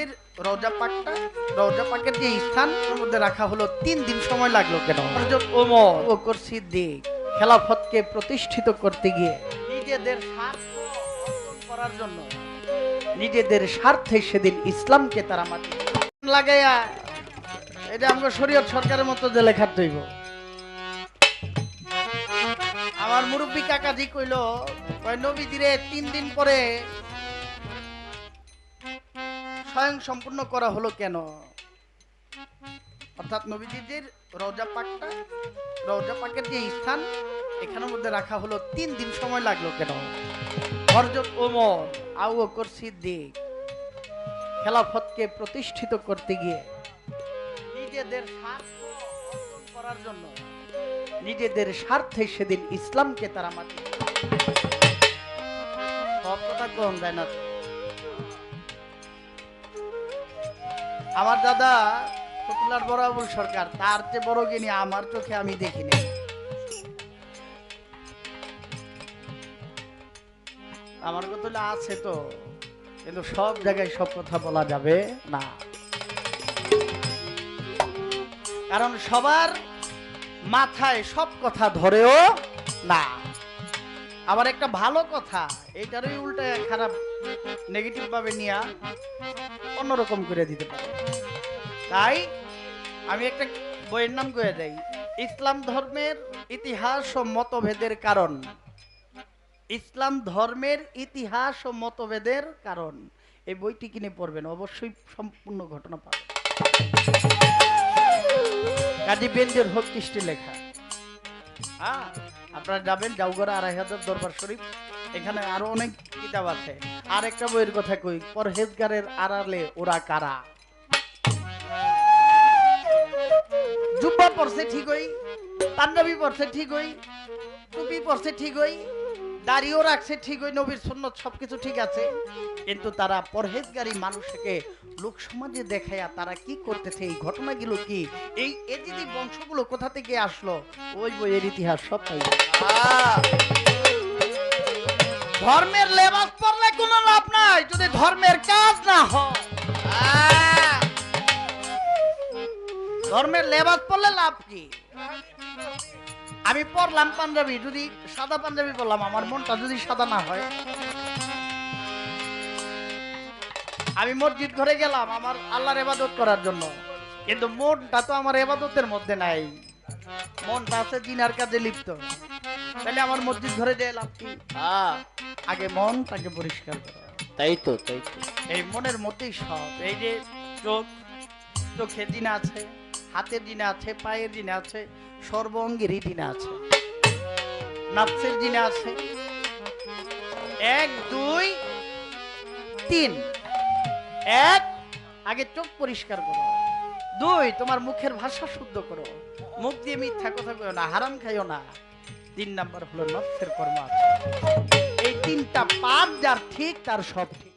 নবীজির রওজা পাকটা রওজা পাকের যে স্থান ওর মধ্যে রাখা হলো তিন দিন সময় লাগল কেন? হযরত ওমর। বকর সিদ্দিক খেলাফতকে প্রতিষ্ঠিত করতে গিয়ে নিজেদের স্বার্থ অর্জন করার জন্য নিজেদের স্বার্থে সেদিন ইসলামকে তারা মাটি লাগাইয়া এটা আমাকে শরীয়ত সরকারের মতো যে লেখার দইব আমার মুরব্বী কাকাজি কইল নবীজিরে তিন দিন পরে স্বয়ং সম্পূর্ণ করা হলো কেন? অর্থাৎ নবীজিদের রওজা পাকটা রওজা পাকের যে স্থান, এখানের মধ্যে রাখা হলো তিন দিন সময় লাগল কেন? হরজত ওমর আউ বকর সিদ্দিক খেলাফতকে প্রতিষ্ঠিত করতে গিয়ে নিজেদের স্বার্থ অর্জন করার জন্য নিজেদের স্বার্থে সেদিন ইসলামকে তারা মাটি সব কথা কম যায় না। আমার দাদা ফতুল্লার আবুল সরকার, তার চেয়ে বড় জ্ঞানী আমার চোখে আমি দেখিনি। আমার কথা আছে তো, কিন্তু সব জায়গায় সব কথা বলা যাবে না। কারণ সবার মাথায় সব কথা ধরেও না। আবার একটা ভালো কথা, এটারই উল্টে খারাপ নেগেটিভ ভাবে নিয়ে অন্যরকম করে দিতে পারে। তাই আমি একটা বইয়ের নাম করে দেই, ইসলাম ধর্মের ইতিহাস ও মতভেদের কারণ। ইসলাম ধর্মের ইতিহাস ও মতভেদের কারণ। এই বইটি কিনে পড়বেন, অবশ্যই সম্পূর্ণ ঘটনা পাবেন। কাজী বেন্দের হক লেখা। হ্যাঁ আপনারা যাবেন জাউগড়া আড়াই হাজার দরবার শরীফ। এখানে আরও অনেক কিতাব আছে। আর একটা বইয়ের কথা কই, পরহেজগারের আড়ালে ওরা কারা? জুব্বা পড়ছে ঠিকই পাঞ্জাবি পড়ছে ঠিকই, টুপি পড়ছে ঠিকই, দাড়িও রাখছে ঠিকই, নবীর সুন্নত সবকিছু ঠিক আছে। কিন্তু তারা পরহেজগারী মানুষকে লোক সমাজে দেখায়া তারা কি করতেছে, এই ঘটনাগুলো কি? এই এজিদি বংশগুলো কোথা থেকে আসলো? ওই বইয়ের ইতিহাস সব তাই ধর্মের লেবাস পড়লে কোনো লাভ নাই, যদি ধর্মের কাজ না হয়। ধর্মের লেবাস পড়লে লাভ কি? আমি পড়লাম পাঞ্জাবি, যদি সাদা পাঞ্জাবি পড়লাম আমার মনটা যদি সাদা না হয়। আমি মসজিদ ঘরে গেলাম, আমার আল্লাহর এবাদত করার জন্য। কিন্তু মনটা তো আমার এবাদতের মধ্যে নাই। মনটা আছে জিনার কাজে লিপ্ত। তাহলে আমার মসজিদ ঘরে যে লাভ কি? হ্যাঁ। আগে মনটাকে পরিষ্কার করা। তাই তো তাই তো। এই মনের মধ্যেই সব। এই যে চোখ চোখের দিনে আছে হাতের দিনে আছে পায়ের দিনে আছে সর্বঙ্গেরই দিনে আছে। নাফসের দিনে আছে। এক দুই তিন। এক আগে চোখ পরিষ্কার করো। দুই তোমার মুখের ভাষা শুদ্ধ করো। মুখ দিয়ে মিথ্যা কথা কইও না হারাম খাইও না। তিন নাম্বার হলো নফসের কর্ম আছে। এই তিনটা পাপ যার ঠিক তার সব ঠিক।